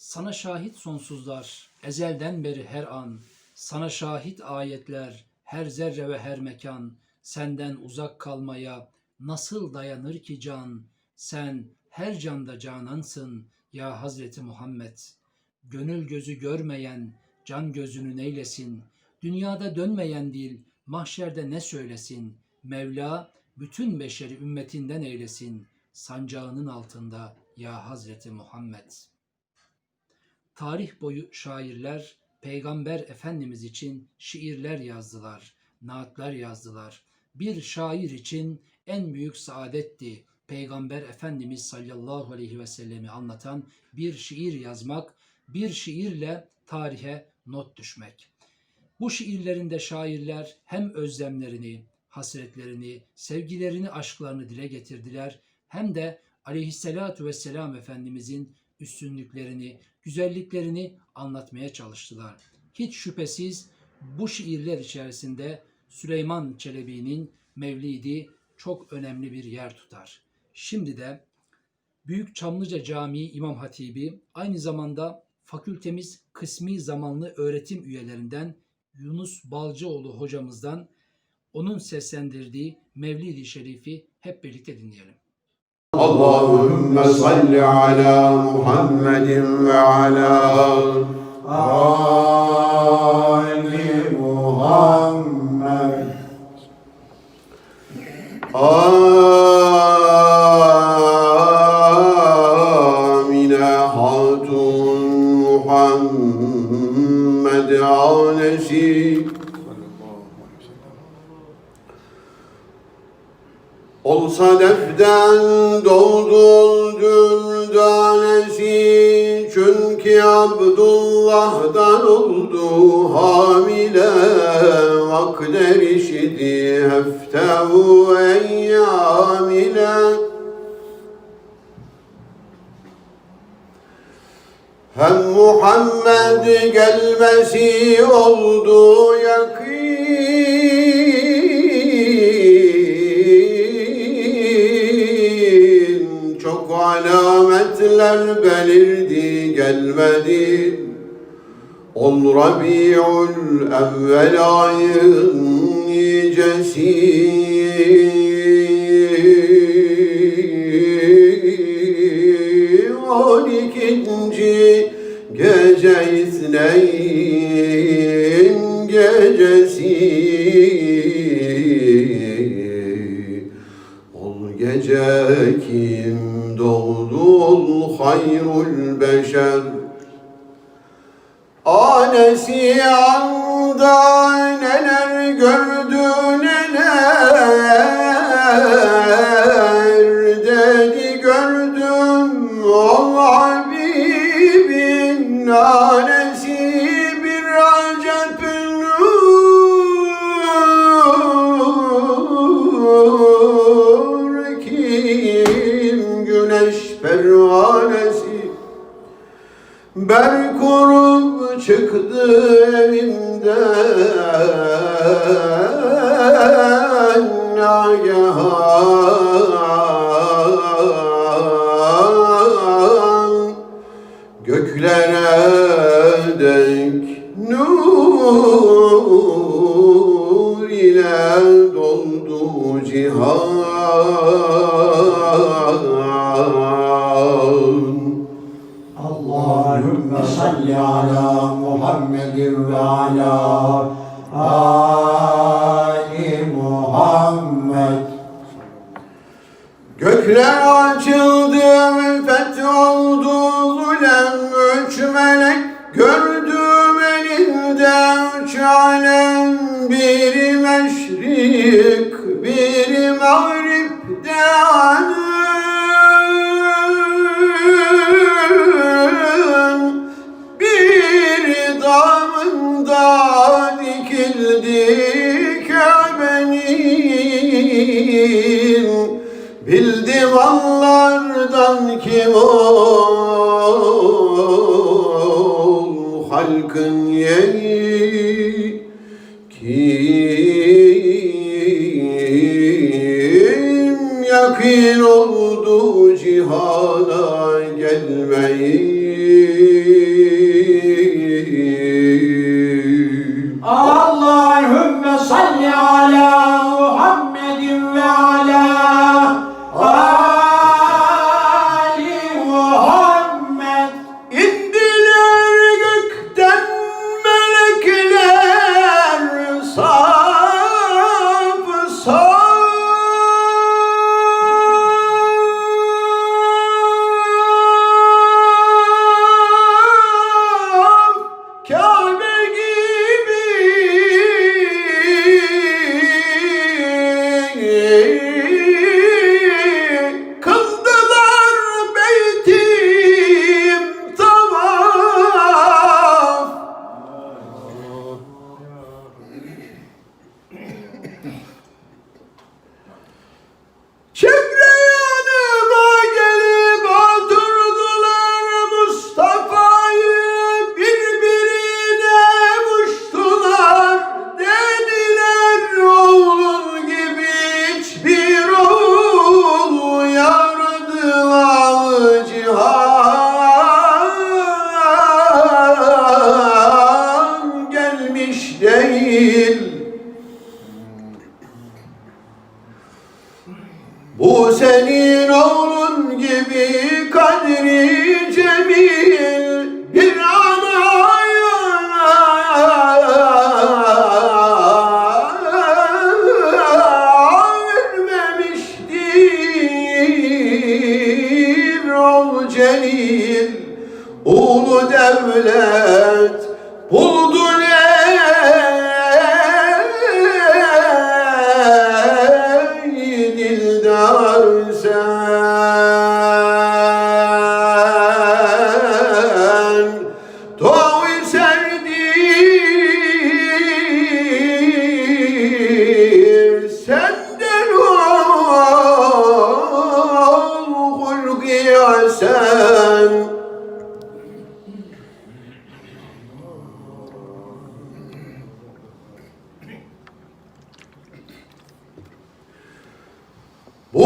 Sana şahit sonsuzlar, ezelden beri her an. Sana şahit ayetler, her zerre ve her mekan. Senden uzak kalmaya nasıl dayanır ki can? Sen her canda canansın ya Hazreti Muhammed. Gönül gözü görmeyen can gözünü neylesin? Dünyada dönmeyen dil mahşerde ne söylesin? Mevla bütün beşeri ümmetinden eylesin. Sancağının altında ya Hazreti Muhammed. Tarih boyu şairler Peygamber Efendimiz için şiirler yazdılar, naatler yazdılar. Bir şair için en büyük saadetti Peygamber Efendimiz sallallahu aleyhi ve sellemi anlatan bir şiir yazmak, bir şiirle tarihe not düşmek. Bu şiirlerinde şairler hem özlemlerini, hasretlerini, sevgilerini, aşklarını dile getirdiler hem de aleyhissalatu vesselam Efendimizin üstünlüklerini, güzelliklerini anlatmaya çalıştılar. Hiç şüphesiz bu şiirler içerisinde Süleyman Çelebi'nin Mevlidi çok önemli bir yer tutar. Şimdi de Büyük Çamlıca Camii İmam Hatibi aynı zamanda fakültemiz kısmi zamanlı öğretim üyelerinden Yunus Balcıoğlu hocamızdan onun seslendirdiği Mevlid-i Şerif'i hep birlikte dinleyelim. اللهم صل على محمد وعلى آل محمد آمنة خاتون محمد آنسي Olsa deften doldu düldanesi Çünkü Abdullah'dan oldu hamile. Vakder işidi heftehu eyyam ile Hem Muhammed gelmesi oldu yakin alametler belirdi gelmedi. Ol Rabi'ül evvel ayın nicesi. On ikinci gece isneyn gecesi Ol gece kim doğdu ol hayrul beşer? Anesi anda kurup Biz divanlardan kim ol? Halkın yeği kim Yakin oldu cihana gelmeyi? Allahümme salli ala senin oğlun gibi kadri cemil.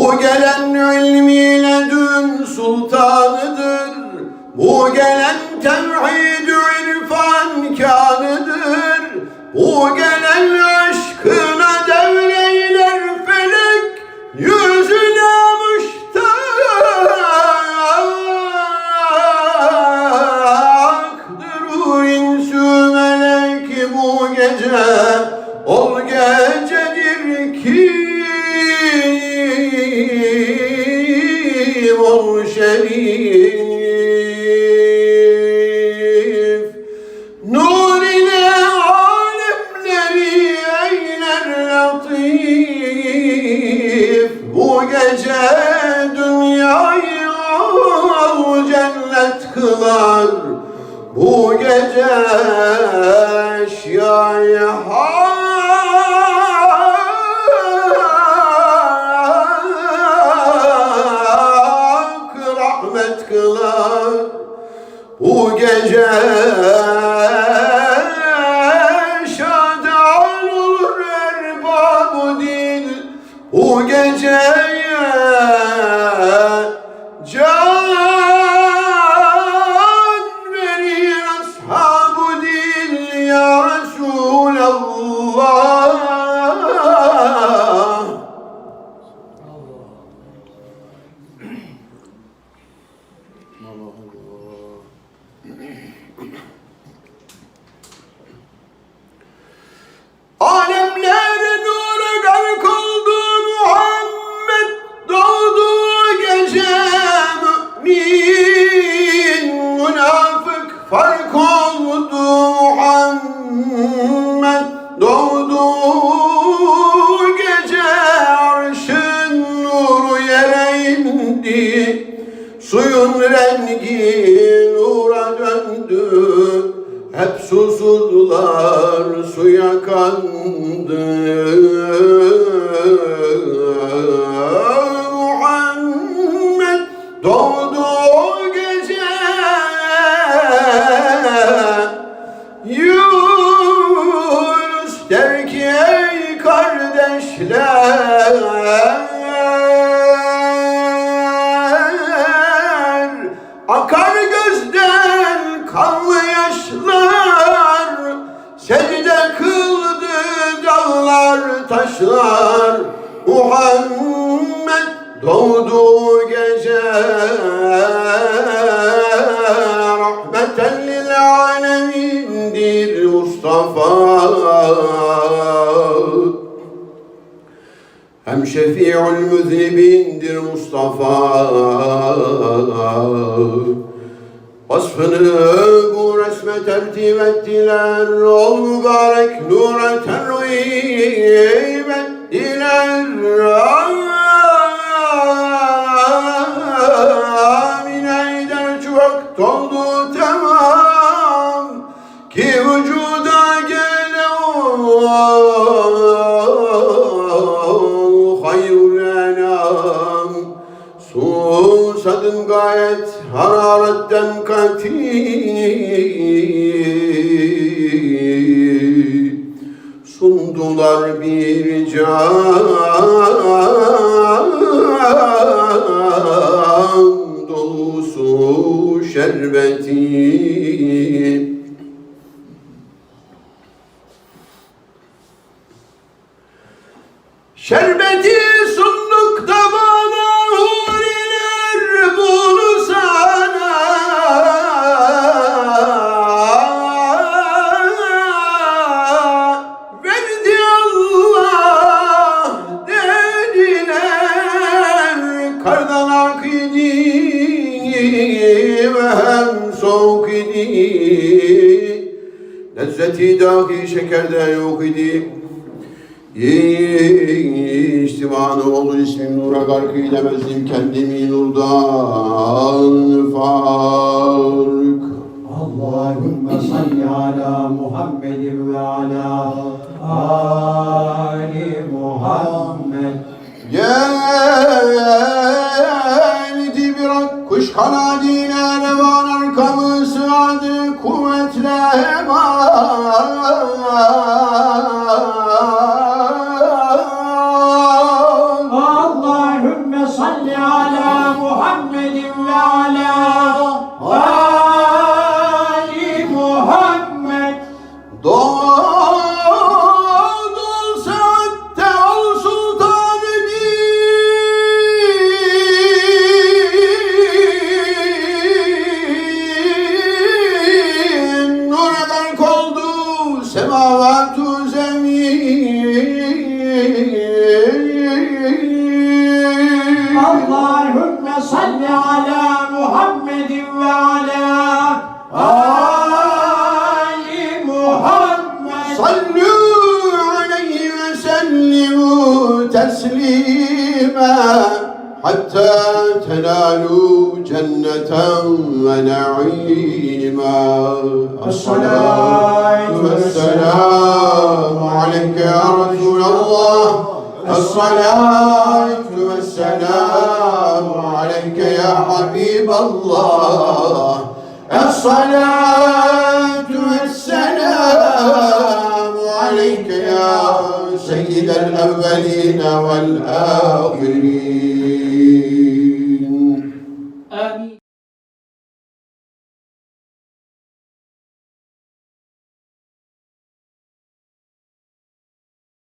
Bu gelen ilmiyle dün sultanıdır. Bu gelen tevhid cennet kılar bu gece eşyayı hal. bu gece şadan olur erbab din bu gece değil nura döndü. Hep susurdular suya kandı. Akar gözden kanlı yaşlar Secde kıldı dağlar taşlar. Muhammed doğdu gece Rahmeten lil alemindir Mustafa. Hem şefi'ül müznibindir Mustafa. Vasfını bu resme tertip ettiler Ol mübarek nura tervib ettiler. Amin eyder çubak doldu tamam Ki vücuda gayet hararetten kati Sundular bir can dolusu şerbeti. Şerbeti Kardan ak idi ve hem soğuk idi Lezzeti dahi şekerde yok idi. İçtimanı oldu ismin nura gark eylemezdim kendimi nurdan fark. Allahümme salli ala Muhammedin ve ala تسليما حتى تنالوا جنة ونعيما. الصلاة والسلام عليك يا رسول الله. الصلاة والسلام عليك يا حبيب الله. الصلاة والسلام عليك يا سيد الأولين والآخرين.